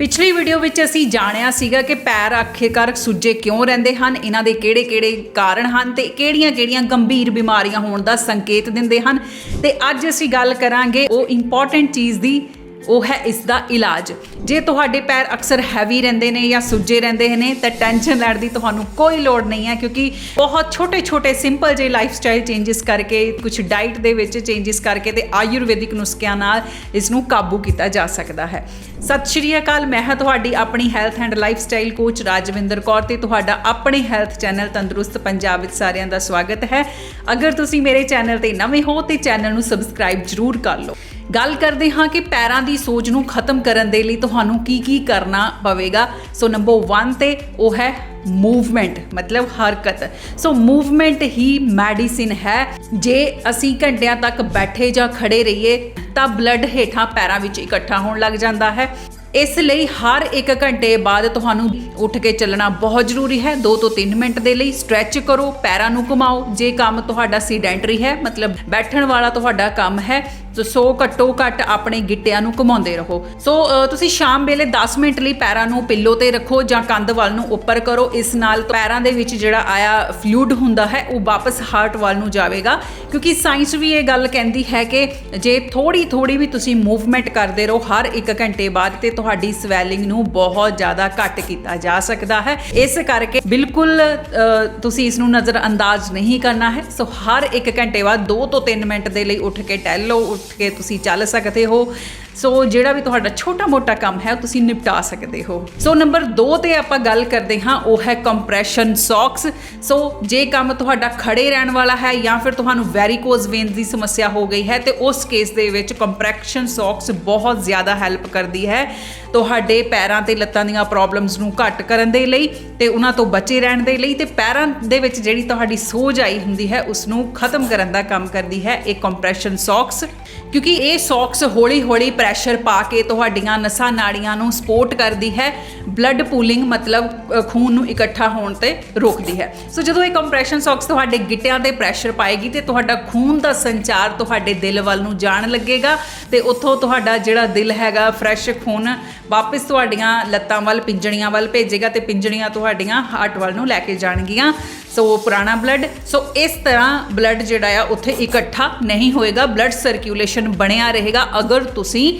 ਪਿਛਲੀ ਵੀਡੀਓ ਵਿੱਚ ਅਸੀਂ ਜਾਣਿਆ ਸੀਗਾ ਕਿ ਪੈਰ ਆਖਿਰਕਾਰ ਸੁੱਜੇ ਕਿਉਂ ਰਹਿੰਦੇ ਹਨ, ਇਹਨਾਂ ਦੇ ਕਿਹੜੇ-ਕਿਹੜੇ ਕਾਰਨ ਹਨ ਤੇ ਕਿਹੜੀਆਂ-ਕਿਹੜੀਆਂ ਗੰਭੀਰ ਬਿਮਾਰੀਆਂ ਹੋਣ ਦਾ ਸੰਕੇਤ ਦਿੰਦੇ ਹਨ। ਤੇ ਅੱਜ ਅਸੀਂ ਗੱਲ ਕਰਾਂਗੇ ਉਹ ਇੰਪੋਰਟੈਂਟ ਚੀਜ਼ ਦੀ ਉਹ ਹੈ ਇਸ ਦਾ ਇਲਾਜ। ਜੇ ਤੁਹਾਡੇ ਪੈਰ ਅਕਸਰ ਹੈਵੀ ਰਹਿੰਦੇ ਨੇ ਜਾਂ ਸੁੱਜੇ ਰਹਿੰਦੇ ਨੇ, ਤਾਂ ਟੈਨਸ਼ਨ ਲੈਣ ਦੀ ਤੁਹਾਨੂੰ ਕੋਈ ਲੋੜ ਨਹੀਂ ਹੈ, ਕਿਉਂਕਿ ਬਹੁਤ ਛੋਟੇ-ਛੋਟੇ ਸਿੰਪਲ ਜੇ ਲਾਈਫ ਸਟਾਈਲ ਚੇਂਜਸ ਕਰਕੇ ਕੁਝ ਡਾਈਟ ਦੇ ਵਿੱਚ ਚੇਂਜਸ ਕਰਕੇ ਤੇ ਆਯੁਰਵੈਦਿਕ ਨੁਸਖਿਆਂ ਨਾਲ ਇਸ ਨੂੰ ਕਾਬੂ ਕੀਤਾ ਜਾ ਸਕਦਾ ਹੈ। ਸਤਿ ਸ਼੍ਰੀ ਅਕਾਲ, ਮੈਂ ਹਾਂ ਤੁਹਾਡੀ ਆਪਣੀ health and lifestyle coach Rajwinder Kaur ਤੇ ਤੁਹਾਡਾ ਆਪਣੇ ਹੈਲਥ ਚੈਨਲ ਤੰਦਰੁਸਤ ਪੰਜਾਬ ਵਿੱਚ ਸਾਰਿਆਂ ਦਾ ਸਵਾਗਤ ਹੈ। ਅਗਰ ਤੁਸੀਂ ਮੇਰੇ ਚੈਨਲ ਤੇ ਨਵੇਂ ਹੋ, ਤੇ ਚੈਨਲ ਨੂੰ ਸਬਸਕ੍ਰਾਈਬ ਜ਼ਰੂਰ ਕਰ ਲਓ। ਗੱਲ ਕਰਦੇ ਹਾਂ ਕਿ ਪੈਰਾਂ ਦੀ ਸੋਜ ਨੂੰ ਖਤਮ ਕਰਨ ਦੇ ਲਈ ਤੁਹਾਨੂੰ ਕੀ ਕੀ ਕਰਨਾ ਪਵੇਗਾ। ਸੋ ਨੰਬਰ 1 ਤੇ ਉਹ ਹੈ ਮੂਵਮੈਂਟ ਮਤਲਬ ਹਰਕਤ। ਸੋ ਮੂਵਮੈਂਟ ਹੀ ਮੈਡੀਸਿਨ ਹੈ। ਜੇ ਅਸੀਂ ਘੰਟਿਆਂ ਤੱਕ ਬੈਠੇ ਜਾਂ ਖੜੇ ਰਹੀਏ, ਤਾਂ ਬਲੱਡ ਹੇਠਾਂ ਪੈਰਾਂ ਵਿੱਚ ਇਕੱਠਾ ਹੋਣ ਲੱਗ ਜਾਂਦਾ ਹੈ। ਇਸ ਲਈ ਹਰ 1 ਘੰਟੇ ਬਾਅਦ ਤੁਹਾਨੂੰ ਉੱਠ ਕੇ ਚੱਲਣਾ ਬਹੁਤ ਜ਼ਰੂਰੀ ਹੈ। 2 ਤੋਂ 3 ਮਿੰਟ ਦੇ ਲਈ ਸਟ੍ਰੈਚ ਕਰੋ, ਪੈਰਾਂ ਨੂੰ ਘੁਮਾਓ। ਜੇ ਕੰਮ ਤੁਹਾਡਾ ਸੀਡੈਂਟਰੀ ਹੈ, ਮਤਲਬ ਬੈਠਣ ਵਾਲਾ ਤੁਹਾਡਾ ਕੰਮ ਹੈ ਸੋ ਸੋ ਘੱਟੋ ਘੱਟ ਆਪਣੇ ਗਿੱਟਿਆਂ ਨੂੰ ਘੁਮਾਉਂਦੇ ਰਹੋ। ਸੋ ਤੁਸੀਂ ਸ਼ਾਮ ਵੇਲੇ 10 ਮਿੰਟ ਲਈ ਪੈਰਾਂ ਨੂੰ ਪਿੱਲੋ ਤੇ ਰੱਖੋ ਜਾਂ ਕੰਧ ਵੱਲ ਨੂੰ ਉੱਪਰ ਕਰੋ। ਇਸ ਨਾਲ ਪੈਰਾਂ ਦੇ ਵਿੱਚ ਜਿਹੜਾ ਆਇਆ ਫਲੂਇਡ ਹੁੰਦਾ ਹੈ, ਉਹ ਵਾਪਸ ਹਾਰਟ ਵੱਲ ਨੂੰ ਜਾਵੇਗਾ। ਕਿਉਂਕਿ ਸਾਇੰਸ ਵੀ ਇਹ ਗੱਲ ਕਹਿੰਦੀ ਹੈ ਕਿ ਜੇ ਥੋੜੀ ਥੋੜੀ ਵੀ ਤੁਸੀਂ ਮੂਵਮੈਂਟ ਕਰਦੇ ਰਹੋ, ਹਰ 1 ਘੰਟੇ ਬਾਅਦ ਤੇ ਤੁਹਾਡੀ ਸਵੈਲਿੰਗ ਨੂੰ ਬਹੁਤ ਜ਼ਿਆਦਾ ਘੱਟ ਕੀਤਾ ਜਾ ਸਕਦਾ ਹੈ। ਇਸ ਕਰਕੇ ਬਿਲਕੁਲ ਅ, ਤੁਸੀਂ ਇਸ ਨੂੰ ਨਜ਼ਰ ਅੰਦਾਜ਼ ਨਹੀਂ ਕਰਨਾ ਹੈ। ਸੋ ਹਰ 1 ਘੰਟੇ ਬਾਅਦ 2 ਤੋਂ 3 ਮਿੰਟ ਦੇ ਲਈ ਉੱਠ ਕੇ ਟਹਿਲੋ ਉੱਠ ਕੇ ਤੁਸੀਂ ਚੱਲ ਸਕਦੇ ਹੋ। ਸੋ ਜਿਹੜਾ ਵੀ ਤੁਹਾਡਾ ਛੋਟਾ-ਮੋਟਾ ਕੰਮ ਹੈ ਤੁਸੀਂ ਨਿਪਟਾ ਸਕਦੇ ਹੋ। ਸੋ ਨੰਬਰ 2 ਤੇ ਆਪਾਂ ਗੱਲ ਕਰਦੇ ਹਾਂ, ਉਹ ਹੈ ਕੰਪਰੈਸ਼ਨ ਸੌਕਸ ਸੋ ਜੇ ਕੰਮ ਤੁਹਾਡਾ ਖੜੇ ਰਹਿਣ ਵਾਲਾ ਹੈ ਜਾਂ ਫਿਰ ਤੁਹਾਨੂੰ ਵੈਰੀਕੋਜ਼ ਵੇਨਸ ਦੀ ਸਮੱਸਿਆ ਹੋ ਗਈ ਹੈ, ਤੇ ਉਸ ਕੇਸ ਦੇ ਵਿੱਚ ਕੰਪਰੈਸ਼ਨ ਸੌਕਸ ਬਹੁਤ ਜ਼ਿਆਦਾ ਹੈਲਪ ਕਰਦੀ ਹੈ। ਤੁਹਾਡੇ ਪੈਰਾਂ ਤੇ ਲੱਤਾਂ ਦੀਆਂ ਪ੍ਰੋਬਲਮਸ ਨੂੰ ਘੱਟ ਕਰਨ ਦੇ ਲਈ ਤੇ ਉਹਨਾਂ ਤੋਂ ਬਚੇ ਰਹਿਣ ਦੇ ਲਈ ਤੇ ਪੈਰਾਂ ਦੇ ਵਿੱਚ ਜਿਹੜੀ ਤੁਹਾਡੀ ਸੋਜ ਆਈ ਹੁੰਦੀ ਹੈ ਉਸ ਨੂੰ ਖਤਮ ਕਰਨ ਦਾ ਕੰਮ ਕਰਦੀ ਹੈ ਇਹ ਕੰਪਰੈਸ਼ਨ ਸੌਕਸ ਕਿਉਂਕਿ ਇਹ ਸੌਕਸ ਹੌਲੀ-ਹੌਲੀ ਪ੍ਰੈ ਪ੍ਰੈਸ਼ਰ ਪਾ ਕੇ ਤੁਹਾਡੀਆਂ ਨਸਾਂ ਨਾੜੀਆਂ ਨੂੰ ਸਪੋਰਟ ਕਰਦੀ ਹੈ। ਬਲੱਡ ਪੂਲਿੰਗ ਮਤਲਬ ਖੂਨ ਨੂੰ ਇਕੱਠਾ ਹੋਣ ਤੇ ਰੋਕਦੀ ਹੈ। ਸੋ ਜਦੋਂ ਇਹ ਕੰਪਰੈਸ਼ਨ ਸੌਕਸ ਤੁਹਾਡੇ ਗਿੱਟਿਆਂ ਤੇ ਪ੍ਰੈਸ਼ਰ ਪਾਏਗੀ ਤੇ ਤੁਹਾਡਾ ਖੂਨ ਦਾ ਸੰਚਾਰ ਤੁਹਾਡੇ ਦਿਲ ਵੱਲ ਨੂੰ ਜਾਣ ਲੱਗੇਗਾ ਤੇ ਉੱਥੋਂ ਤੁਹਾਡਾ ਜਿਹੜਾ ਦਿਲ ਹੈਗਾ ਫਰੈਸ਼ ਖੂਨ ਵਾਪਸ ਤੁਹਾਡੀਆਂ ਲੱਤਾਂ ਵੱਲ, ਪਿੰਜਣੀਆਂ ਵੱਲ ਭੇਜੇਗਾ ਤੇ ਪਿੰਜਣੀਆਂ ਤੁਹਾਡੀਆਂ ਹਾਰਟ ਵੱਲ ਨੂੰ ਲੈ ਕੇ ਜਾਣਗੀਆਂ। ਸੋ ਪੁਰਾਣਾ ਬਲੱਡ ਸੋ ਇਸ ਤਰ੍ਹਾਂ ਬਲੱਡ ਜਿਹੜਾ ਆ, ਉੱਥੇ ਇਕੱਠਾ ਨਹੀਂ ਹੋਏਗਾ। ਬਲੱਡ ਸਰਕੂਲੇਸ਼ਨ ਬਣਿਆ ਰਹੇਗਾ। ਅਗਰ ਤੁਸੀਂ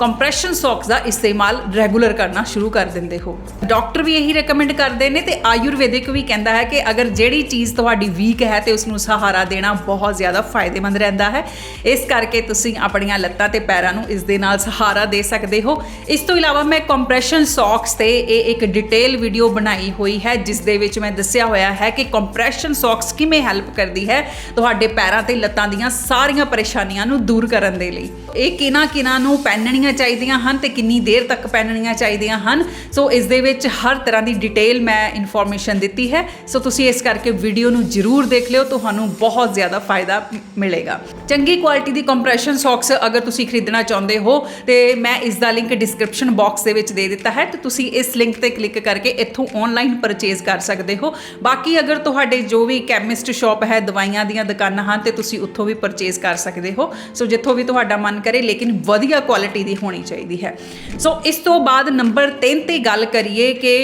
ਕੰਪਰੈਸ਼ਨ ਸੌਕਸ ਦਾ ਇਸਤੇਮਾਲ ਰੈਗੂਲਰ ਕਰਨਾ ਸ਼ੁਰੂ ਕਰ ਦਿੰਦੇ ਹੋ। ਡਾਕਟਰ ਵੀ ਇਹੀ ਰეკਮੈਂਡ ਕਰਦੇ ਨੇ ਤੇ ਆਯੁਰਵੈਦਿਕ ਵੀ ਕਹਿੰਦਾ ਹੈ ਕਿ ਅਗਰ ਜਿਹੜੀ ਚੀਜ਼ ਤੁਹਾਡੀ ਵੀਕ ਹੈ ਤੇ ਉਸ ਨੂੰ ਸਹਾਰਾ ਦੇਣਾ ਬਹੁਤ ਜ਼ਿਆਦਾ ਫਾਇਦੇਮੰਦ ਰਹਿੰਦਾ ਹੈ। ਇਸ ਕਰਕੇ ਤੁਸੀਂ ਆਪਣੀਆਂ ਲੱਤਾਂ ਤੇ ਪੈਰਾਂ ਨੂੰ ਇਸ ਦੇ ਨਾਲ ਸਹਾਰਾ ਦੇ ਸਕਦੇ ਹੋ। ਇਸ ਤੋਂ ਇਲਾਵਾ ਮੈਂ ਕੰਪਰੈਸ਼ਨ ਸੌਕਸ ਤੇ ਇਹ ਇੱਕ ਡਿਟੇਲ ਵੀਡੀਓ ਬਣਾਈ ਹੋਈ ਹੈ, ਜਿਸ ਦੇ ਵਿੱਚ ਮੈਂ ਦੱਸਿਆ ਹੋਇਆ ਹੈ ਕਿ ਕੰਪਰੈਸ਼ਨ ਸੌਕਸ ਕਿਵੇਂ ਹੈਲਪ ਕਰਦੀ ਹੈ ਤੁਹਾਡੇ ਪੈਰਾਂ ਤੇ ਲੱਤਾਂ ਦੀਆਂ ਸਾਰੀਆਂ ਪਰੇਸ਼ਾਨੀਆਂ ਨੂੰ ਦੂਰ ਕਰਨ ਦੇ ਲਈ। ਇਹ ਕਿਨਾਂ ਕਿਨਾਂ ਨੂੰ ਪਹਿਨਣੀਆਂ ਚਾਹੀਦੀਆਂ ਹਨ ਤੇ ਕਿੰਨੀ ਦੇਰ ਤੱਕ ਪਹਿਨਣੀਆਂ ਚਾਹੀਦੀਆਂ ਹਨ। ਸੋ ਇਸ ਦੇ ਵਿੱਚ ਹਰ ਤਰ੍ਹਾਂ ਦੀ ਡਿਟੇਲ ਮੈਂ ਇਨਫੋਰਮੇਸ਼ਨ ਦਿੱਤੀ ਹੈ। ਸੋ ਤੁਸੀਂ ਇਸ ਕਰਕੇ ਵੀਡੀਓ ਨੂੰ ਜ਼ਰੂਰ ਦੇਖ ਲਿਓ, ਤੁਹਾਨੂੰ ਬਹੁਤ ਜ਼ਿਆਦਾ ਫਾਇਦਾ ਮਿਲੇਗਾ। ਚੰਗੀ ਕੁਆਲਿਟੀ ਦੀ ਕੰਪਰੈਸ਼ਨ ਸੌਕਸ ਅਗਰ ਤੁਸੀਂ ਖਰੀਦਣਾ ਚਾਹੁੰਦੇ ਹੋ, ਤੇ ਮੈਂ ਇਸ ਦਾ ਲਿੰਕ ਡਿਸਕ੍ਰਿਪਸ਼ਨ ਬਾਕਸ ਦੇ ਵਿੱਚ ਦੇ ਦਿੱਤਾ ਹੈ। ਤੇ ਤੁਸੀਂ ਇਸ ਲਿੰਕ ਤੇ ਕਲਿੱਕ ਕਰਕੇ ਇੱਥੋਂ ਆਨਲਾਈਨ ਪਰਚੇਜ਼ ਕਰ ਸਕਦੇ ਹੋ। ਬਾਕੀ ਅਗਰ ਤੁਹਾਡੇ ਜੋ ਵੀ ਕੈਮਿਸਟ ਸ਼ਾਪ ਹੈ, ਦਵਾਈਆਂ ਦੀਆਂ ਦੁਕਾਨਾਂ ਹਨ ਤੇ ਤੁਸੀਂ ਉੱਥੋਂ ਵੀ ਪਰਚੇਜ਼ ਕਰ ਸਕਦੇ ਹੋ। ਸੋ ਜਿੱਥੋਂ ਵੀ ਤੁਹਾਡਾ ਮਨ ਕਰੇ, ਲੇਕਿਨ ਵਧੀਆ ਕੁਆਲਿਟੀ ਦੀ ਹੋਣੀ ਚਾਹੀਦੀ ਹੈ। ਸੋ ਇਸ ਤੋਂ ਬਾਅਦ ਨੰਬਰ 3 ਤੇ ਗੱਲ ਕਰੀਏ ਕਿ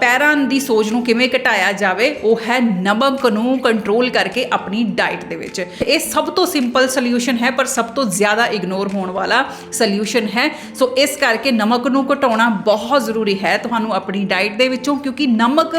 ਪੈਰਾਂ ਦੀ ਸੋਜ ਨੂੰ ਕਿਵੇਂ ਘਟਾਇਆ ਜਾਵੇ, ਉਹ ਹੈ ਨਮਕ ਨੂੰ ਕੰਟਰੋਲ ਕਰਕੇ ਆਪਣੀ ਡਾਈਟ ਦੇ ਵਿੱਚ। ਇਹ ਸਭ ਤੋਂ ਸਿੰਪਲ ਸੋਲੂਸ਼ਨ ਹੈ, ਪਰ ਸਭ ਤੋਂ ਜ਼ਿਆਦਾ ਇਗਨੋਰ ਹੋਣ ਵਾਲਾ ਸੋਲੂਸ਼ਨ ਹੈ। ਸੋ ਇਸ ਕਰਕੇ ਨਮਕ ਨੂੰ ਘਟਾਉਣਾ ਬਹੁਤ ਜ਼ਰੂਰੀ ਹੈ ਤੁਹਾਨੂੰ ਆਪਣੀ ਡਾਈਟ ਦੇ ਵਿੱਚੋਂ, ਕਿਉਂਕਿ ਨਮਕ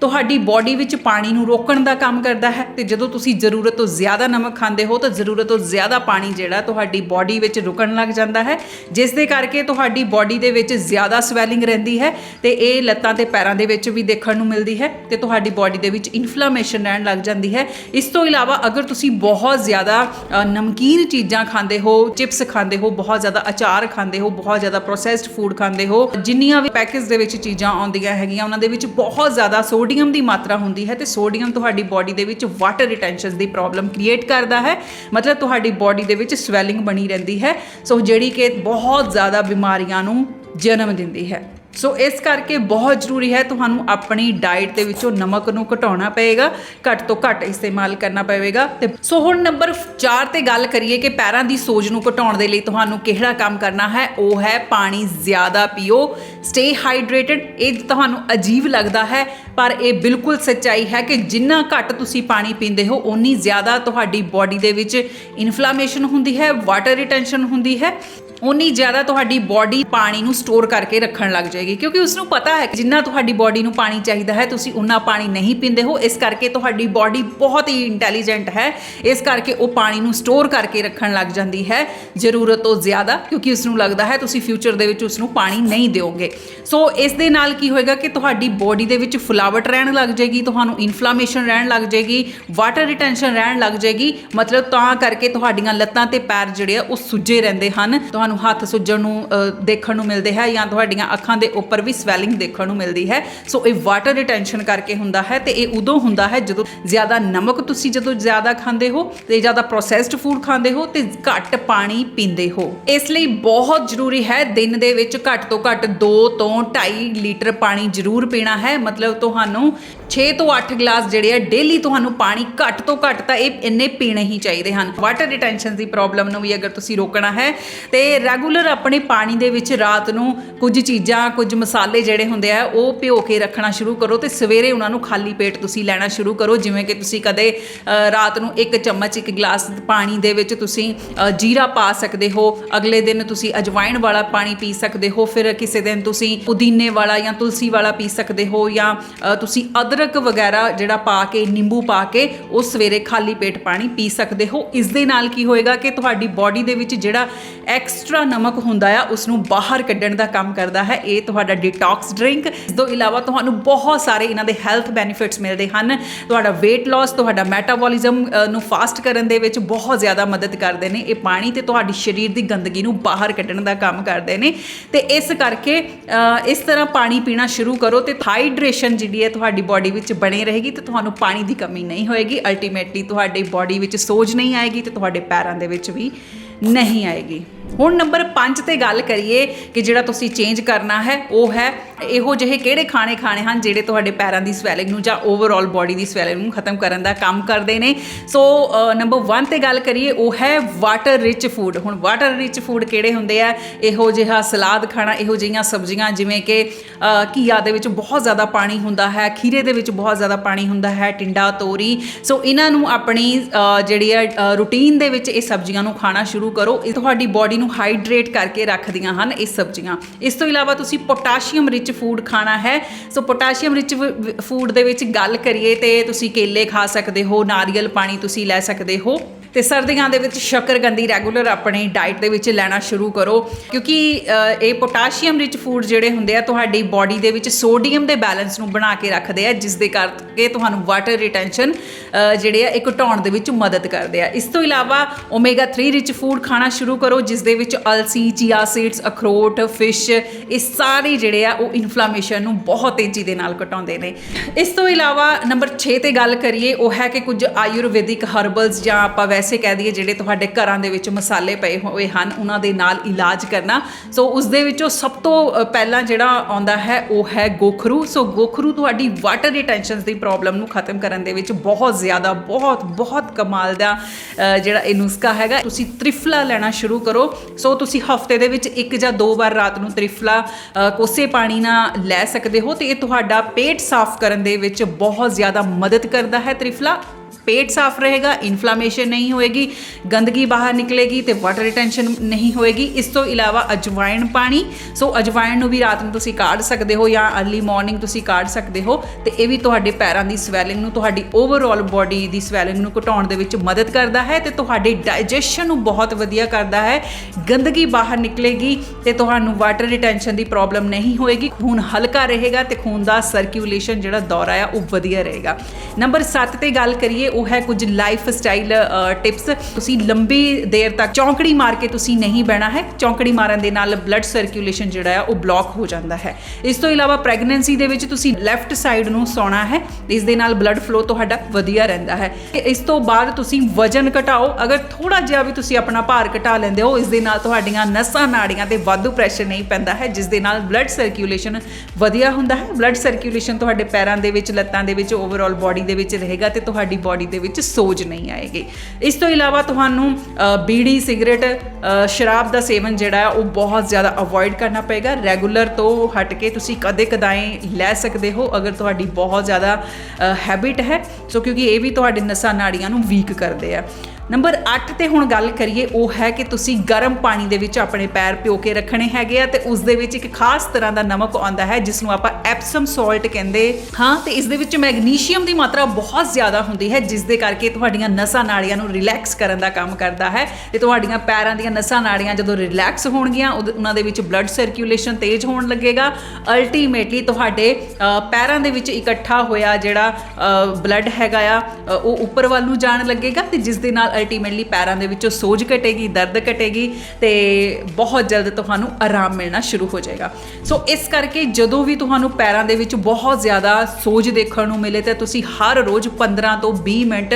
ਤੁਹਾਡੀ ਬਾਡੀ ਵਿੱਚ ਪਾਣੀ ਨੂੰ ਰੋਕਣ ਦਾ ਕੰਮ ਕਰਦਾ ਹੈ। ਤੇ ਜਦੋਂ ਤੁਸੀਂ ਜ਼ਰੂਰਤ ਤੋਂ ਜ਼ਿਆਦਾ ਨਮਕ ਖਾਂਦੇ ਹੋ, ਤਾਂ ਜ਼ਰੂਰਤ ਤੋਂ ਜ਼ਿਆਦਾ ਪਾਣੀ ਜਿਹੜਾ ਤੁਹਾਡੀ ਬਾਡੀ ਵਿੱਚ ਰੁਕਣ ਲੱਗ ਜਾਂਦਾ ਹੈ। ਜਿਸ ਦੇ ਕਰਕੇ ਤੁਹਾਡੀ ਬਾਡੀ ਦੇ ਵਿੱਚ ਜ਼ਿਆਦਾ ਸਵੈਲਿੰਗ ਰਹਿੰਦੀ ਹੈ ਤੇ ਇਹ ਲੱਤਾਂ ਤੇ ਪੈਰਾਂ ਦੇ ਵਿੱਚ ਵੀ ਦੇਖਣ ਨੂੰ ਮਿਲਦੀ ਹੈ ਤੇ ਤੁਹਾਡੀ ਬਾਡੀ ਦੇ ਵਿੱਚ ਇਨਫਲੇਮੇਸ਼ਨ ਰਹਿਣ ਲੱਗ ਜਾਂਦੀ ਹੈ। ਇਸ ਤੋਂ ਇਲਾਵਾ ਅਗਰ ਤੁਸੀਂ ਬਹੁਤ ਜ਼ਿਆਦਾ ਨਮਕੀਨ ਚੀਜ਼ਾਂ ਖਾਂਦੇ ਹੋ, ਚਿਪਸ ਖਾਂਦੇ ਹੋ, ਬਹੁਤ ਜ਼ਿਆਦਾ ਅਚਾਰ ਖਾਂਦੇ ਹੋ, ਬਹੁਤ ਜ਼ਿਆਦਾ ਪ੍ਰੋਸੈਸਡ ਫੂਡ ਖਾਂਦੇ ਹੋ, ਜਿੰਨੀਆਂ ਵੀ ਪੈਕੇਜ ਦੇ ਵਿੱਚ ਚੀਜ਼ਾਂ ਆਉਂਦੀਆਂ ਹੈਗੀਆਂ, ਉਹਨਾਂ ਦੇ ਵਿੱਚ ਬਹੁਤ ਜ਼ਿਆਦਾ ਸੋਡੀਅਮ ਦੀ ਮਾਤਰਾ ਹੁੰਦੀ ਹੈ ਤੇ ਸੋਡੀਅਮ ਤੁਹਾਡੀ ਬਾਡੀ ਦੇ ਵਿੱਚ ਵਾਟਰ ਰਿਟੈਂਸ਼ਨ ਦੀ ਪ੍ਰੋਬਲਮ ਕ੍ਰੀਏਟ ਕਰਦਾ ਹੈ। ਮਤਲਬ ਤੁਹਾਡੀ ਬਾਡੀ ਦੇ ਵਿੱਚ ਸਵੈਲਿੰਗ ਬਣੀ ਰਹਿੰਦੀ ਹੈ। ਸੋ ਜਿਹੜੀ ਕਿ ਬਹੁਤ ਜ਼ਿਆਦਾ ਬਿਮਾਰੀਆਂ ਨੂੰ ਜਨਮ ਦਿੰਦੀ ਹੈ। ਸੋ ਇਸ ਕਰਕੇ ਬਹੁਤ ਜ਼ਰੂਰੀ ਹੈ ਤੁਹਾਨੂੰ ਆਪਣੀ ਡਾਈਟ ਦੇ ਵਿੱਚੋਂ ਨਮਕ ਨੂੰ ਘਟਾਉਣਾ ਪਏਗਾ, ਘੱਟ ਤੋਂ ਘੱਟ ਇਸਤੇਮਾਲ ਕਰਨਾ ਪਵੇਗਾ। ਤੇ ਸੋ ਹੁਣ ਨੰਬਰ 4 ਤੇ ਗੱਲ ਕਰੀਏ ਕਿ ਪੈਰਾਂ ਦੀ ਸੋਜ ਨੂੰ ਘਟਾਉਣ ਦੇ ਲਈ ਤੁਹਾਨੂੰ ਕਿਹੜਾ ਕੰਮ ਕਰਨਾ ਹੈ, ਉਹ ਹੈ ਪਾਣੀ ਜ਼ਿਆਦਾ ਪੀਓ ਸਟੇ ਹਾਈਡਰੇਟਡ ਇਹ ਤੁਹਾਨੂੰ ਅਜੀਬ ਲੱਗਦਾ ਹੈ, ਪਰ ਇਹ ਬਿਲਕੁਲ ਸੱਚਾਈ ਹੈ ਕਿ ਜਿੰਨਾ ਘੱਟ ਤੁਸੀਂ ਪਾਣੀ ਪੀਂਦੇ ਹੋ, ਓਨੀ ਜ਼ਿਆਦਾ ਤੁਹਾਡੀ ਬਾਡੀ ਦੇ ਵਿੱਚ ਇਨਫਲੇਮੇਸ਼ਨ ਹੁੰਦੀ ਹੈ ਵਾਟਰ ਰਿਟੈਂਸ਼ਨ ਹੁੰਦੀ ਹੈ। ਉਨੀ ਜ਼ਿਆਦਾ ਤੁਹਾਡੀ ਬਾਡੀ ਪਾਣੀ ਨੂੰ ਸਟੋਰ ਕਰਕੇ ਰੱਖਣ ਲੱਗ ਜਾਏਗੀ, ਕਿਉਂਕਿ ਉਸ ਨੂੰ ਪਤਾ ਹੈ ਕਿ ਜਿੰਨਾ ਤੁਹਾਡੀ ਬਾਡੀ ਨੂੰ ਪਾਣੀ ਚਾਹੀਦਾ ਹੈ, ਤੁਸੀਂ ਉਨਾ ਪਾਣੀ ਨਹੀਂ ਪੀਂਦੇ ਹੋ। ਇਸ ਕਰਕੇ ਤੁਹਾਡੀ ਬਾਡੀ ਬਹੁਤ ਹੀ ਇੰਟੈਲੀਜੈਂਟ ਹੈ। ਇਸ ਕਰਕੇ ਉਹ ਪਾਣੀ ਨੂੰ ਸਟੋਰ ਕਰਕੇ ਰੱਖਣ ਲੱਗ ਜਾਂਦੀ ਹੈ। ਜ਼ਰੂਰਤ ਤੋਂ ਜ਼ਿਆਦਾ, ਕਿਉਂਕਿ ਉਸ ਨੂੰ ਲੱਗਦਾ ਹੈ ਤੁਸੀਂ ਫਿਊਚਰ ਦੇ ਵਿੱਚ ਉਸ ਨੂੰ ਪਾਣੀ ਨਹੀਂ ਦਿਓਗੇ। ਸੋ ਇਸ ਦੇ ਨਾਲ ਕੀ ਹੋਏਗਾ ਕਿ ਤੁਹਾਡੀ ਬਾਡੀ ਦੇ ਵਿੱਚ ਫੁਲਾਵਟ ਰਹਿਣ ਲੱਗ ਜਾਏਗੀ, ਤੁਹਾਨੂੰ ਇਨਫਲੇਮੇਸ਼ਨ ਰਹਿਣ ਲੱਗ ਜਾਏਗੀ ਵਾਟਰ ਰਿਟੈਂਸ਼ਨ ਰਹਿਣ ਲੱਗ ਜਾਏਗੀ। ਮਤਲਬ ਤਾਂ ਕਰਕੇ ਤੁਹਾਡੀਆਂ ਲੱਤਾਂ ਤੇ ਪੈਰ ਜਿਹੜੇ ਆ, ਉਹ ਸੁੱਜੇ ਰਹਿੰਦੇ ਹਨ। ਤੁਹਾਨੂੰ ਹੱਥ ਸੁੱਜਣ ਨੂੰ ਅ, ਦੇਖਣ ਨੂੰ ਮਿਲਦੇ ਹੈ ਜਾਂ ਤੁਹਾਡੀਆਂ ਅੱਖਾਂ ਦੇ ਉੱਪਰ ਵੀ ਸਵੈਲਿੰਗ ਦੇਖਣ ਨੂੰ ਮਿਲਦੀ ਹੈ। ਸੋ ਇਹ ਵਾਟਰ ਰਿਟੈਂਸ਼ਨ ਕਰਕੇ ਹੁੰਦਾ ਹੈ ਤੇ ਇਹ ਉਦੋਂ ਹੁੰਦਾ ਹੈ ਜਦੋਂ ਜ਼ਿਆਦਾ ਨਮਕ ਤੁਸੀਂ ਜਦੋਂ ਜ਼ਿਆਦਾ ਖਾਂਦੇ ਹੋ ਤੇ ਜ਼ਿਆਦਾ ਪ੍ਰੋਸੈਸਡ ਫੂਡ ਖਾਂਦੇ ਹੋ ਤੇ ਘੱਟ ਪਾਣੀ ਪੀਂਦੇ ਹੋ। ਇਸ ਲਈ ਬਹੁਤ ਜ਼ਰੂਰੀ ਹੈ ਦਿਨ ਦੇ ਵਿੱਚ ਘੱਟ ਤੋਂ ਘੱਟ 2 ਤੋਂ 2.5 ਲੀਟਰ ਪਾਣੀ ਜ਼ਰੂਰ ਪੀਣਾ ਹੈ। ਮਤਲਬ ਤੁਹਾਨੂੰ 6 ਤੋਂ 8 ਗਲਾਸ ਜਿਹੜੇ ਆ ਡੇਲੀ ਤੁਹਾਨੂੰ ਪਾਣੀ ਘੱਟ ਤੋਂ ਘੱਟ ਤਾਂ ਇਹ ਇੰਨੇ ਪੀਣੇ ਹੀ ਚਾਹੀਦੇ ਹਨ। ਵਾਟਰ ਰਿਟੈਂਸ਼ਨ ਦੀ ਪ੍ਰੋਬਲਮ ਨੂੰ ਵੀ ਅਗਰ ਤੁਸੀਂ ਰੋਕਣਾ ਹੈ ਤੇ ਰੈਗੂਲਰ ਆਪਣੇ ਪਾਣੀ ਦੇ ਵਿੱਚ ਰਾਤ ਨੂੰ ਕੁਝ ਚੀਜ਼ਾਂ, ਕੁਝ ਮਸਾਲੇ ਜਿਹੜੇ ਹੁੰਦੇ ਆ, ਉਹ ਭਿਓ ਕੇ ਰੱਖਣਾ ਸ਼ੁਰੂ ਕਰੋ ਤੇ ਸਵੇਰੇ ਉਹਨਾਂ ਨੂੰ ਖਾਲੀ ਪੇਟ ਤੁਸੀਂ ਲੈਣਾ ਸ਼ੁਰੂ ਕਰੋ। ਜਿਵੇਂ ਕਿ ਤੁਸੀਂ ਕਦੇ ਰਾਤ ਨੂੰ ਇੱਕ ਚਮਚ, ਇੱਕ ਗਲਾਸ ਪਾਣੀ ਦੇ ਵਿੱਚ ਤੁਸੀਂ ਜੀਰਾ ਪਾ ਸਕਦੇ ਹੋ। ਅਗਲੇ ਦਿਨ ਤੁਸੀਂ ਅਜਵਾਇਣ ਵਾਲਾ ਪਾਣੀ ਪੀ ਸਕਦੇ ਹੋ। ਫਿਰ ਕਿਸੇ ਦਿਨ ਤੁਸੀਂ ਪੁਦੀਨੇ ਵਾਲਾ ਜਾਂ ਤੁਲਸੀ ਵਾਲਾ ਪੀ ਸਕਦੇ ਹੋ ਜਾਂ ਤੁਸੀਂ ਅਦਰਕ ਵਗੈਰਾ ਜਿਹੜਾ ਪਾ ਕੇ, ਨਿੰਬੂ ਪਾ ਕੇ, ਉਹ ਸਵੇਰੇ ਖਾਲੀ ਪੇਟ ਪਾਣੀ ਪੀ ਸਕਦੇ ਹੋ। ਇਸ ਦੇ ਨਾਲ ਕੀ ਹੋਏਗਾ ਕਿ ਤੁਹਾਡੀ ਬਾਡੀ ਦੇ ਵਿੱਚ ਜਿਹੜਾ ਐਕਸ ਐਕਸਟਰਾ ਨਮਕ ਹੁੰਦਾ ਆ ਉਸ ਨੂੰ ਬਾਹਰ ਕੱਢਣ ਦਾ ਕੰਮ ਕਰਦਾ ਹੈ। ਇਹ ਤੁਹਾਡਾ ਡਿਟੌਕਸ ਡਰਿੰਕ ਇਸ ਤੋਂ ਇਲਾਵਾ ਤੁਹਾਨੂੰ ਬਹੁਤ ਸਾਰੇ ਇਹਨਾਂ ਦੇ ਹੈਲਥ ਬੈਨੀਫਿਟਸ ਮਿਲਦੇ ਹਨ। ਤੁਹਾਡਾ weight loss, ਤੁਹਾਡਾ ਮੈਟਾਬੋਲਿਜ਼ਮ ਨੂੰ ਫਾਸਟ ਕਰਨ ਦੇ ਵਿੱਚ ਬਹੁਤ ਜ਼ਿਆਦਾ ਮਦਦ ਕਰਦੇ ਨੇ। ਇਹ ਪਾਣੀ ਤੇ ਤੁਹਾਡੀ ਸਰੀਰ ਦੀ ਗੰਦਗੀ ਨੂੰ ਬਾਹਰ ਕੱਢਣ ਦਾ ਕੰਮ ਕਰਦੇ ਨੇ। ਤੇ ਇਸ ਕਰਕੇ ਇਸ ਤਰ੍ਹਾਂ ਪਾਣੀ ਪੀਣਾ ਸ਼ੁਰੂ ਕਰੋ ਤੇ ਹਾਈਡਰੇਸ਼ਨ ਜਿਹੜੀ ਹੈ ਤੁਹਾਡੀ ਬਾਡੀ ਵਿੱਚ ਬਣੀ ਰਹੇਗੀ ਤੇ ਤੁਹਾਨੂੰ ਪਾਣੀ ਦੀ ਕਮੀ ਨਹੀਂ ਹੋਏਗੀ। ਅਲਟੀਮੇਟਲੀ ਤੁਹਾਡੀ ਬਾਡੀ ਵਿੱਚ ਸੋਜ ਨਹੀਂ ਆਏਗੀ ਤੇ ਤੁਹਾਡੇ ਪੈਰਾਂ ਦੇ ਵਿੱਚ ਵੀ ਨਹੀਂ ਆਏਗੀ। ਹੁਣ ਨੰਬਰ 5 ਤੇ ਗੱਲ ਕਰੀਏ ਕਿ ਜਿਹੜਾ ਤੁਸੀਂ ਚੇਂਜ ਕਰਨਾ ਹੈ, ਉਹ ਹੈ ਇਹੋ ਜਿਹੇ ਕਿਹੜੇ ਖਾਣੇ ਖਾਣੇ ਹਨ ਜਿਹੜੇ ਤੁਹਾਡੇ ਪੈਰਾਂ ਦੀ ਸਵੈਲਿੰਗ ਨੂੰ ਜਾਂ ਓਵਰਆਲ ਬਾਡੀ ਦੀ ਸਵੈਲਿੰਗ ਨੂੰ ਖਤਮ ਕਰਨ ਦਾ ਕੰਮ ਕਰਦੇ ਨੇ। ਸੋ ਨੰਬਰ 1 ਤੇ ਗੱਲ ਕਰੀਏ, ਉਹ ਹੈ ਵਾਟਰ ਰਿਚ ਫੂਡ ਹੁਣ ਵਾਟਰ ਰਿਚ ਫੂਡ ਕਿਹੜੇ ਹੁੰਦੇ ਆ? ਇਹੋ ਜਿਹਾ ਸਲਾਦ ਖਾਣਾ, ਇਹੋ ਜਿਹੀਆਂ ਸਬਜ਼ੀਆਂ ਜਿਵੇਂ ਕਿ ਘੀਆ ਦੇ ਵਿੱਚ ਬਹੁਤ ਜ਼ਿਆਦਾ ਪਾਣੀ ਹੁੰਦਾ ਹੈ, ਖੀਰੇ ਦੇ ਵਿੱਚ ਬਹੁਤ ਜ਼ਿਆਦਾ ਪਾਣੀ ਹੁੰਦਾ ਹੈ, ਟਿੰਡਾ, ਤੋਰੀ। ਸੋ ਇਹਨਾਂ ਨੂੰ ਆਪਣੀ ਜਿਹੜੀ ਹੈ ਰੂਟੀਨ ਦੇ ਵਿੱਚ ਇਹ ਸਬਜ਼ੀਆਂ ਨੂੰ ਖਾਣਾ ਸ਼ੁਰੂ ਕਰੋ, ਇਹ ਤੁਹਾਡੀ ਬਾਡੀ ਨੂੰ ਹਾਈਡਰੇਟ ਕਰਕੇ ਰੱਖਦੀਆਂ ਹਨ ਇਹ ਸਬਜ਼ੀਆਂ। ਇਸ ਤੋਂ ਇਲਾਵਾ ਤੁਸੀਂ ਪੋਟਾਸ਼ੀਅਮ ਰਿਚ ਫੂਡ ਖਾਣਾ ਹੈ। ਸੋ ਪੋਟਾਸ਼ੀਅਮ ਰਿਚ ਫੂਡ ਦੇ ਵਿੱਚ ਗੱਲ ਕਰੀਏ ਤੇ ਤੁਸੀਂ ਕੇਲੇ ਖਾ ਸਕਦੇ ਹੋ, ਨਾਰੀਅਲ ਪਾਣੀ ਤੁਸੀਂ ਲੈ ਸਕਦੇ ਹੋ। ਤੇ ਸਰਦੀਆਂ ਦੇ ਵਿੱਚ ਸ਼ੱਕਰਕੰਦੀ ਰੈਗੂਲਰ ਆਪਣੀ ਡਾਈਟ ਦੇ ਵਿੱਚ ਲੈਣਾ ਸ਼ੁਰੂ ਕਰੋ, ਕਿਉਂਕਿ ਇਹ ਪੋਟਾਸ਼ੀਅਮ ਰਿਚ ਫੂਡ ਜਿਹੜੇ ਹੁੰਦੇ ਆ, ਤੁਹਾਡੀ ਬਾਡੀ ਦੇ ਵਿੱਚ ਸੋਡੀਅਮ ਦੇ ਬੈਲੈਂਸ ਨੂੰ ਬਣਾ ਕੇ ਰੱਖਦੇ ਆ, ਜਿਸ ਦੇ ਕਰਕੇ ਤੁਹਾਨੂੰ ਵਾਟਰ ਰਿਟੈਂਸ਼ਨ ਜਿਹੜੇ ਆ ਇਹ ਘਟਾਉਣ ਦੇ ਵਿੱਚ ਮਦਦ ਕਰਦੇ ਆ। ਇਸ ਤੋਂ ਇਲਾਵਾ ਓਮੇਗਾ 3 ਰਿਚ ਫੂਡ ਖਾਣਾ ਸ਼ੁਰੂ ਕਰੋ, ਜਿਸ ਦੇ ਵਿੱਚ ਅਲਸੀ, ਚੀਆ ਸੀਡਸ, ਅਖਰੋਟ, ਫਿਸ਼, ਇਹ ਸਾਰੇ ਜਿਹੜੇ ਆ, ਉਹ ਇਨਫਲੇਮੇਸ਼ਨ ਨੂੰ ਬਹੁਤ ਤੇਜ਼ੀ ਦੇ ਨਾਲ ਘਟਾਉਂਦੇ ਨੇ। ਇਸ ਤੋਂ ਇਲਾਵਾ ਨੰਬਰ 6 ਤੇ ਗੱਲ ਕਰੀਏ, ਉਹ ਹੈ ਕਿ ਕੁਝ ਆਯੁਰਵੈਦਿਕ ਹਰਬਲਸ ਜਾਂ ਆਪਾਂ ਵੈਸੇ ਕਹਿ ਦਈਏ ਜਿਹੜੇ ਤੁਹਾਡੇ ਘਰਾਂ ਦੇ ਵਿੱਚ ਮਸਾਲੇ ਪਏ ਹੋਏ ਹਨ, ਉਹਨਾਂ ਦੇ ਨਾਲ ਇਲਾਜ ਕਰਨਾ। ਸੋ ਉਸ ਦੇ ਵਿੱਚੋਂ ਸਭ ਤੋਂ ਪਹਿਲਾਂ ਜਿਹੜਾ ਆਉਂਦਾ ਹੈ, ਉਹ ਹੈ ਗੋਖਰੂ। ਸੋ ਗੋਖਰੂ ਤੁਹਾਡੀ ਵਾਟਰ ਰਿਟੈਂਸ਼ਨਸ ਦੀ ਪ੍ਰੋਬਲਮ ਨੂੰ ਖਤਮ ਕਰਨ ਦੇ ਵਿੱਚ ਬਹੁਤ ਜ਼ਿਆਦਾ, ਬਹੁਤ ਬਹੁਤ ਕਮਾਲ ਦਾ ਜਿਹੜਾ ਇਹ ਨੁਸਖਾ ਹੈਗਾ। ਤੁਸੀਂ ਤ੍ਰਿਫਲਾ ਲੈਣਾ ਸ਼ੁਰੂ ਕਰੋ। ਸੋ ਤੁਸੀਂ ਹਫ਼ਤੇ ਦੇ ਵਿੱਚ ਇੱਕ ਜਾਂ ਦੋ ਵਾਰ ਰਾਤ ਨੂੰ ਤ੍ਰਿਫਲਾ ਕੋਸੇ ਪਾਣੀ ਨਾਲ ਲੈ ਸਕਦੇ ਹੋ ਤੇ ਇਹ ਤੁਹਾਡਾ ਪੇਟ ਸਾਫ਼ ਕਰਨ ਦੇ ਵਿੱਚ ਬਹੁਤ ਜ਼ਿਆਦਾ ਮਦਦ ਕਰਦਾ ਹੈ ਤ੍ਰਿਫਲਾ। ਪੇਟ ਸਾਫ਼ ਰਹੇਗਾ ਇਨਫਲਾਮੇਸ਼ਨ ਨਹੀਂ ਹੋਏਗੀ, ਗੰਦਗੀ ਬਾਹਰ ਨਿਕਲੇਗੀ ਤੇ ਵਾਟਰ ਰਿਟੈਂਸ਼ਨ ਨਹੀਂ ਹੋਏਗੀ। ਇਸ ਤੋਂ ਇਲਾਵਾ ਅਜਵਾਇਣ ਪਾਣੀ, ਸੋ ਅਜਵਾਇਣ ਨੂੰ ਵੀ ਰਾਤ ਨੂੰ ਤੁਸੀਂ ਕਾੜ ਸਕਦੇ ਹੋ ਜਾਂ ਅਰਲੀ ਮਾਰਨਿੰਗ ਤੁਸੀਂ ਕਾੜ ਸਕਦੇ ਹੋ ਤੇ ਇਹ ਵੀ ਤੁਹਾਡੇ ਪੈਰਾਂ ਦੀ ਸਵੈਲਿੰਗ ਨੂੰ, ਤੁਹਾਡੀ ਓਵਰਆਲ ਬਾਡੀ ਦੀ ਸਵੈਲਿੰਗ ਨੂੰ ਘਟਾਉਣ ਦੇ ਵਿੱਚ ਮਦਦ ਕਰਦਾ ਹੈ ਤੇ ਤੁਹਾਡੇ ਡਾਈਜੈਸ਼ਨ ਨੂੰ ਬਹੁਤ ਵਧੀਆ ਕਰਦਾ ਹੈ। ਗੰਦਗੀ ਬਾਹਰ ਨਿਕਲੇਗੀ ਤੇ ਤੁਹਾਨੂੰ ਵਾਟਰ ਰਿਟੈਂਸ਼ਨ ਦੀ ਪ੍ਰੋਬਲਮ ਨਹੀਂ ਹੋਏਗੀ। ਖੂਨ ਹਲਕਾ ਰਹੇਗਾ ਤੇ ਖੂਨ ਦਾ ਸਰਕੂਲੇਸ਼ਨ ਜਿਹੜਾ ਦੌਰਾ ਆ ਉਹ ਵਧੀਆ ਰਹੇਗਾ। ਨੰਬਰ 7 ਤੇ ਗੱਲ ਕਰੀਏ ਉਹ ਹੈ ਕੁਝ ਲਾਈਫ ਸਟਾਈਲ ਟਿਪਸ। ਤੁਸੀਂ ਲੰਬੀ ਦੇਰ ਤੱਕ ਚੌਂਕੜੀ ਮਾਰ ਕੇ ਤੁਸੀਂ ਨਹੀਂ ਬਹਿਣਾ ਹੈ। ਚੌਂਕੜੀ ਮਾਰਨ ਦੇ ਨਾਲ ਬਲੱਡ ਸਰਕੂਲੇਸ਼ਨ ਜਿਹੜਾ ਆ ਉਹ ਬਲੌਕ ਹੋ ਜਾਂਦਾ ਹੈ। ਇਸ ਤੋਂ ਇਲਾਵਾ ਪ੍ਰੈਗਨੈਂਸੀ ਦੇ ਵਿੱਚ ਤੁਸੀਂ ਲੈਫਟ ਸਾਈਡ ਨੂੰ ਸੌਣਾ ਹੈ। ਇਸ ਦੇ ਨਾਲ ਬਲੱਡ ਫਲੋ ਤੁਹਾਡਾ ਵਧੀਆ ਰਹਿੰਦਾ ਹੈ। ਇਸ ਤੋਂ ਬਾਅਦ ਤੁਸੀਂ ਵਜਨ ਘਟਾਓ। ਅਗਰ ਥੋੜਾ ਜਿਹਾ ਵੀ ਤੁਸੀਂ ਆਪਣਾ ਭਾਰ ਘਟਾ ਲੈਂਦੇ ਹੋ, ਇਸ ਦੇ ਨਾਲ ਤੁਹਾਡੀਆਂ ਨਸਾਂ ਨਾੜੀਆਂ ਤੇ ਵਾਧੂ ਪ੍ਰੈਸ਼ਰ ਨਹੀਂ ਪੈਂਦਾ ਹੈ, ਜਿਸ ਦੇ ਨਾਲ ਬਲੱਡ ਸਰਕੂਲੇਸ਼ਨ ਵਧੀਆ ਹੁੰਦਾ ਹੈ। ਬਲੱਡ ਸਰਕੂਲੇਸ਼ਨ ਤੁਹਾਡੇ ਪੈਰਾਂ ਦੇ ਵਿੱਚ, ਲੱਤਾਂ ਦੇ ਵਿੱਚ ਓਵਰਆਲ ਬਾਡੀ ਦੇ ਵਿੱਚ ਰਹੇਗਾ ਤੇ ਤੁਹਾਡੀ ਬਾਡੀ ਦੇ ਵਿੱਚ ਸੋਜ ਨਹੀਂ ਆਏਗੀ। ਇਸ ਤੋਂ ਇਲਾਵਾ ਤੁਹਾਨੂੰ ਬੀੜੀ, ਸਿਗਰਟ ਸ਼ਰਾਬ ਦਾ ਸੇਵਨ ਜਿਹੜਾ ਉਹ ਬਹੁਤ ਜ਼ਿਆਦਾ ਅਵੋਇਡ ਕਰਨਾ ਪਏਗਾ। ਰੈਗੂਲਰ ਤੋਂ ਹਟ ਕੇ ਤੁਸੀਂ ਕਦੇ ਕਦਾਏ ਲੈ ਸਕਦੇ ਹੋ, ਅਗਰ ਤੁਹਾਡੀ ਬਹੁਤ ਜ਼ਿਆਦਾ ਹੈਬਿਟ ਹੈ। ਸੋ ਕਿਉਂਕਿ ਇਹ ਵੀ ਤੁਹਾਡੇ ਨਸਾਂ ਨਾੜੀਆਂ ਨੂੰ ਵੀਕ ਕਰਦੇ ਆ। ਨੰਬਰ 8 ਤੇ ਹੁਣ ਗੱਲ ਕਰੀਏ, ਉਹ ਹੈ ਕਿ ਤੁਸੀਂ ਗਰਮ ਪਾਣੀ ਦੇ ਵਿੱਚ ਆਪਣੇ ਪੈਰ ਪਿਓ ਕੇ ਰੱਖਣੇ ਹੈਗੇ ਆ ਤੇ ਉਸ ਦੇ ਵਿੱਚ ਇੱਕ ਖਾਸ ਤਰ੍ਹਾਂ ਦਾ ਨਮਕ ਆਉਂਦਾ ਹੈ ਜਿਸ ਨੂੰ ਆਪਾਂ ਐਪਸਮ ਸਾਲਟ ਕਹਿੰਦੇ, ਹਾਂ, ਤੇ ਇਸ ਦੇ ਵਿੱਚ ਮੈਗਨੀਸ਼ੀਅਮ ਦੀ ਮਾਤਰਾ ਬਹੁਤ ਜ਼ਿਆਦਾ ਹੁੰਦੀ ਹੈ, ਜਿਸ ਦੇ ਕਰਕੇ ਤੁਹਾਡੀਆਂ ਨਸਾਂ ਨਾੜੀਆਂ ਨੂੰ ਰਿਲੈਕਸ ਕਰਨ ਦਾ ਕੰਮ ਕਰਦਾ ਹੈ ਤੇ ਤੁਹਾਡੀਆਂ ਪੈਰਾਂ ਦੀਆਂ ਨਸਾਂ ਨਾੜੀਆਂ ਜਦੋਂ ਰਿਲੈਕਸ ਹੋਣਗੀਆਂ, ਉਦ- ਉਹਨਾਂ ਦੇ ਵਿੱਚ ਬਲੱਡ ਸਰਕੂਲੇਸ਼ਨ ਤੇਜ਼ ਹੋਣ ਲੱਗੇਗਾ। ਅਲਟੀਮੇਟਲੀ ਤੁਹਾਡੇ ਪੈਰਾਂ ਦੇ ਵਿੱਚ ਇਕੱਠਾ ਹੋਇਆ ਜਿਹੜਾ ਬਲੱਡ ਹੈਗਾ ਆ ਉਹ ਉੱਪਰ ਵੱਲ ਨੂੰ ਜਾਣ ਲੱਗੇਗਾ ਤੇ ਜਿਸ ਦੇ ਨਾਲ ਅਲਟੀਮੇਟਲੀ ਪੈਰਾਂ ਦੇ ਵਿੱਚੋਂ ਸੋਜ ਘਟੇਗੀ, ਦਰਦ ਘਟੇਗੀ ਤੇ ਬਹੁਤ ਜਲਦ ਤੁਹਾਨੂੰ ਆਰਾਮ ਮਿਲਣਾ ਸ਼ੁਰੂ ਹੋ ਜਾਏਗਾ। ਸੋ ਇਸ ਕਰਕੇ ਜਦੋਂ ਵੀ ਤੁਹਾਨੂੰ ਪੈਰਾਂ ਦੇ ਵਿੱਚ ਬਹੁਤ ਜ਼ਿਆਦਾ ਸੋਜ ਦੇਖਣ ਨੂੰ ਮਿਲੇ ਤਾਂ ਤੁਸੀਂ ਹਰ ਰੋਜ਼ 15 ਤੋਂ 20 ਮਿੰਟ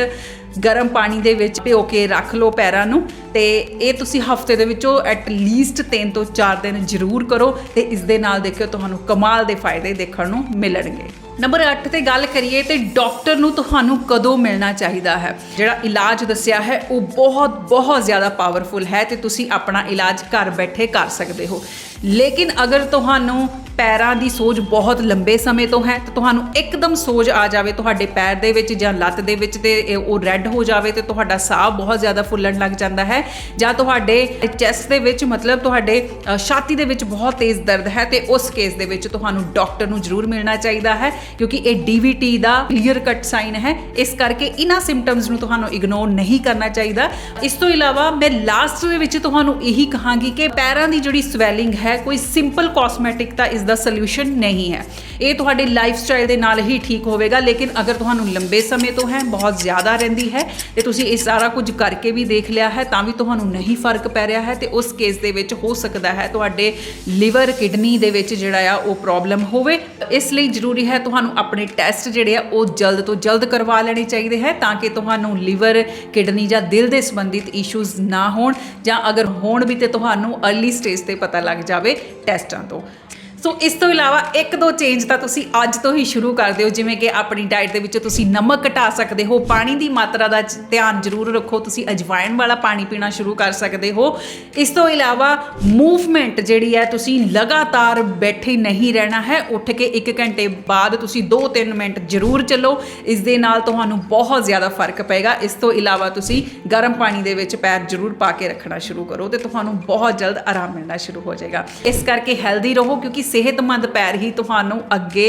ਗਰਮ ਪਾਣੀ ਦੇ ਵਿੱਚ ਭਿਓ ਕੇ ਰੱਖ ਲਓ ਪੈਰਾਂ ਨੂੰ ਤੇ ਇਹ ਤੁਸੀਂ ਹਫ਼ਤੇ ਦੇ ਵਿੱਚੋਂ ਐਟ ਲੀਸਟ 3 ਤੋਂ 4 ਦਿਨ ਜ਼ਰੂਰ ਕਰੋ ਤੇ ਇਸ ਦੇ ਨਾਲ ਦੇਖਿਓ ਤੁਹਾਨੂੰ ਕਮਾਲ ਦੇ ਫਾਇਦੇ ਦੇਖਣ ਨੂੰ ਮਿਲਣਗੇ। ਨੰਬਰ 8 ਤੇ ਗੱਲ ਕਰੀਏ ਤੇ ਡਾਕਟਰ ਨੂੰ ਤੁਹਾਨੂੰ ਕਦੋਂ ਮਿਲਣਾ ਚਾਹੀਦਾ ਹੈ? ਜਿਹੜਾ ਇਲਾਜ ਦੱਸਿਆ ਹੈ, ਉਹ ਬਹੁਤ ਬਹੁਤ ਜ਼ਿਆਦਾ ਪਾਵਰਫੁਲ ਹੈ ਤੇ ਤੁਸੀਂ ਆਪਣਾ ਇਲਾਜ ਘਰ ਬੈਠੇ ਕਰ ਸਕਦੇ ਹੋ। ਲੇਕਿਨ ਅਗਰ ਤੁਹਾਨੂੰ ਪੈਰਾਂ ਦੀ ਸੋਜ ਬਹੁਤ ਲੰਬੇ ਸਮੇਂ ਤੋਂ ਹੈ, ਤਾਂ ਤੁਹਾਨੂੰ ਇੱਕਦਮ ਸੋਜ ਆ ਜਾਵੇ ਤੁਹਾਡੇ ਪੈਰ ਦੇ ਵਿੱਚ ਜਾਂ ਲੱਤ ਦੇ ਵਿੱਚ ਤੇ ਉਹ ਰੈੱਡ ਹੋ ਜਾਵੇ ਤੇ ਤੁਹਾਡਾ ਸਾਹ ਬਹੁਤ ਜ਼ਿਆਦਾ ਫੁੱਲਣ ਲੱਗ ਜਾਂਦਾ ਹੈ ਜਾਂ ਤੁਹਾਡੇ ਚੈਸਟ ਦੇ ਵਿੱਚ ਮਤਲਬ ਤੁਹਾਡੇ ਛਾਤੀ ਦੇ ਵਿੱਚ ਬਹੁਤ ਤੇਜ਼ ਦਰਦ ਹੈ ਤੇ ਉਸ ਕੇਸ ਦੇ ਵਿੱਚ ਤੁਹਾਨੂੰ ਡਾਕਟਰ ਨੂੰ ਜ਼ਰੂਰ ਮਿਲਣਾ ਚਾਹੀਦਾ ਹੈ। ਕਿਉਂਕਿ ਇਹ DVT ਦਾ ਕਲੀਅਰ ਕੱਟ ਸਾਈਨ ਹੈ। ਇਸ ਕਰਕੇ ਇਹਨਾਂ ਸਿੰਪਟਮਸ ਨੂੰ ਤੁਹਾਨੂੰ ਇਗਨੋਰ ਨਹੀਂ ਕਰਨਾ ਚਾਹੀਦਾ। ਇਸ ਤੋਂ ਇਲਾਵਾ ਮੈਂ ਲਾਸਟ ਦੇ ਵਿੱਚ ਤੁਹਾਨੂੰ ਇਹੀ ਕਹਾਂਗੀ ਕਿ ਪੈਰਾਂ ਦੀ ਜਿਹੜੀ ਸਵੈਲਿੰਗ ਹੈ, ਕੋਈ ਸਿੰਪਲ ਕਾਸਮੈਟਿਕ ਤਾਂ ਇਸ ਦਾ ਸੋਲੂਸ਼ਨ ਨਹੀਂ ਹੈ। ਇਹ ਤੁਹਾਡੇ ਲਾਈਫ ਸਟਾਈਲ ਦੇ ਨਾਲ ਹੀ ਠੀਕ ਹੋਵੇਗਾ, ਲੇਕਿਨ ਅਗਰ ਤੁਹਾਨੂੰ ਲੰਬੇ ਸਮੇਂ ਤੋਂ ਹੈ, ਬਹੁਤ ਜ਼ਿਆਦਾ ਰਹਿੰਦੀ ਹੈ, ਤੇ ਤੁਸੀਂ ਇਹ ਸਾਰਾ ਕੁਝ ਕਰਕੇ ਵੀ ਦੇਖ ਲਿਆ ਹੈ, ਤਾਂ ਵੀ ਤੁਹਾਨੂੰ ਨਹੀਂ ਫ਼ਰਕ ਪੈ ਰਿਹਾ ਹੈ, ਤੇ ਉਸ ਕੇਸ ਦੇ ਵਿੱਚ ਹੋ ਸਕਦਾ ਹੈ ਤੁਹਾਡੇ ਲਿਵਰ ਕਿਡਨੀ ਦੇ ਵਿੱਚ ਜਿਹੜਾ ਆ, ਉਹ ਪ੍ਰੋਬਲਮ ਹੋਵੇ। ਇਸ ਲਈ ਜ਼ਰੂਰੀ ਹੈ ਤੁਹਾਨੂੰ ਆਪਣੇ ਟੈਸਟ ਜਿਹੜੇ ਆ, ਉਹ ਜਲਦ ਤੋਂ ਜਲਦ ਕਰਵਾ ਲੈਣੇ ਚਾਹੀਦੇ ਹੈ ਤਾਂ ਕਿ ਤੁਹਾਨੂੰ ਲੀਵਰ, ਕਿਡਨੀ ਜਾਂ ਦਿਲ ਦੇ ਸੰਬੰਧਿਤ ਇਸ਼ੂਜ਼ ਨਾ ਹੋਣ ਜਾਂ ਅਗਰ ਹੋਣ ਵੀ ਤੇ ਤੁਹਾਨੂੰ अर्ਲੀ ਸਟੇਜ ਤੇ ਪਤਾ ਲੱਗ ਜਾਵੇ ਟੈਸਟਾਂ ਤੋਂ। ਸੋ ਇਸ ਤੋਂ ਇਲਾਵਾ ਇੱਕ ਦੋ ਚੇਂਜ ਤਾਂ ਤੁਸੀਂ ਅੱਜ ਤੋਂ ਹੀ ਸ਼ੁਰੂ ਕਰ ਦਿਓ, ਜਿਵੇਂ ਕਿ ਆਪਣੀ ਡਾਈਟ ਦੇ ਵਿੱਚ ਤੁਸੀਂ ਨਮਕ ਘਟਾ ਸਕਦੇ ਹੋ, ਪਾਣੀ ਦੀ ਮਾਤਰਾ ਦਾ ਧਿਆਨ ਜ਼ਰੂਰ ਰੱਖੋ, ਤੁਸੀਂ ਅਜਵਾਇਣ ਵਾਲਾ ਪਾਣੀ ਪੀਣਾ ਸ਼ੁਰੂ ਕਰ ਸਕਦੇ ਹੋ। ਇਸ ਤੋਂ ਇਲਾਵਾ ਮੂਵਮੈਂਟ ਜਿਹੜੀ ਹੈ, ਤੁਸੀਂ ਲਗਾਤਾਰ ਬੈਠੇ ਨਹੀਂ ਰਹਿਣਾ ਹੈ, ਉੱਠ ਕੇ 1 ਘੰਟੇ ਬਾਅਦ ਤੁਸੀਂ 2-3 ਮਿੰਟ ਜ਼ਰੂਰ ਚੱਲੋ, ਇਸ ਦੇ ਨਾਲ ਤੁਹਾਨੂੰ ਬਹੁਤ ਜ਼ਿਆਦਾ ਫ਼ਰਕ ਪਏਗਾ। ਇਸ ਤੋਂ ਇਲਾਵਾ ਤੁਸੀਂ ਗਰਮ ਪਾਣੀ ਦੇ ਵਿੱਚ ਪੈਰ ਜ਼ਰੂਰ ਪਾ ਕੇ ਰੱਖਣਾ ਸ਼ੁਰੂ ਕਰੋ ਤੇ ਤੁਹਾਨੂੰ ਬਹੁਤ ਜਲਦ ਆਰਾਮ ਮਿਲਣਾ ਸ਼ੁਰੂ ਹੋ ਜਾਏਗਾ। ਇਸ ਕਰਕੇ ਹੈਲਦੀ ਰਹੋ, ਕਿਉਂਕਿ ਸਿਹਤਮੰਦ ਪੈਰ ਹੀ ਤੁਹਾਨੂੰ ਅੱਗੇ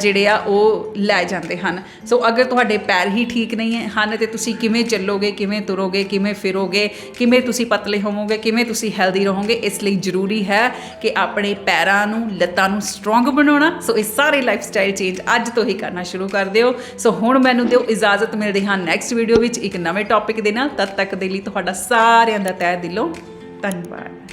ਜਿਹੜੇ ਆ, ਉਹ ਲੈ ਜਾਂਦੇ ਹਨ। ਸੋ ਅਗਰ ਤੁਹਾਡੇ ਪੈਰ ਹੀ ਠੀਕ ਨਹੀਂ ਹਨ, ਤੇ ਤੁਸੀਂ ਕਿਵੇਂ ਚੱਲੋਗੇ, ਕਿਵੇਂ ਤੁਰੋਗੇ, ਕਿਵੇਂ ਫਿਰੋਗੇ, ਕਿਵੇਂ ਤੁਸੀਂ ਪਤਲੇ ਹੋਵੋਗੇ, ਕਿਵੇਂ ਤੁਸੀਂ ਹੈਲਦੀ ਰਹੋਗੇ, ਇਸ ਲਈ ਜ਼ਰੂਰੀ ਹੈ ਕਿ ਆਪਣੇ ਪੈਰਾਂ ਨੂੰ, ਲੱਤਾਂ ਨੂੰ ਸਟਰੋਂਗ ਬਣਾਉਣਾ। ਸੋ ਇਹ ਸਾਰੇ ਲਾਈਫ ਸਟਾਈਲ ਚੇਂਜ ਅੱਜ ਤੋਂ ਹੀ ਕਰਨਾ ਸ਼ੁਰੂ ਕਰ ਦਿਓ। ਸੋ ਹੁਣ ਮੈਨੂੰ ਦਿਓ ਇਜਾਜ਼ਤ, ਮਿਲਦੇ ਹਾਂ ਨੈਕਸਟ ਵੀਡੀਓ ਵਿੱਚ ਇੱਕ ਨਵੇਂ ਟੌਪਿਕ ਦੇ ਨਾਲ। ਤਦ ਤੱਕ ਦੇ ਲਈ ਤੁਹਾਡਾ ਸਾਰਿਆਂ ਦਾ ਤਹਿ ਦਿਲੋਂ ਧੰਨਵਾਦ।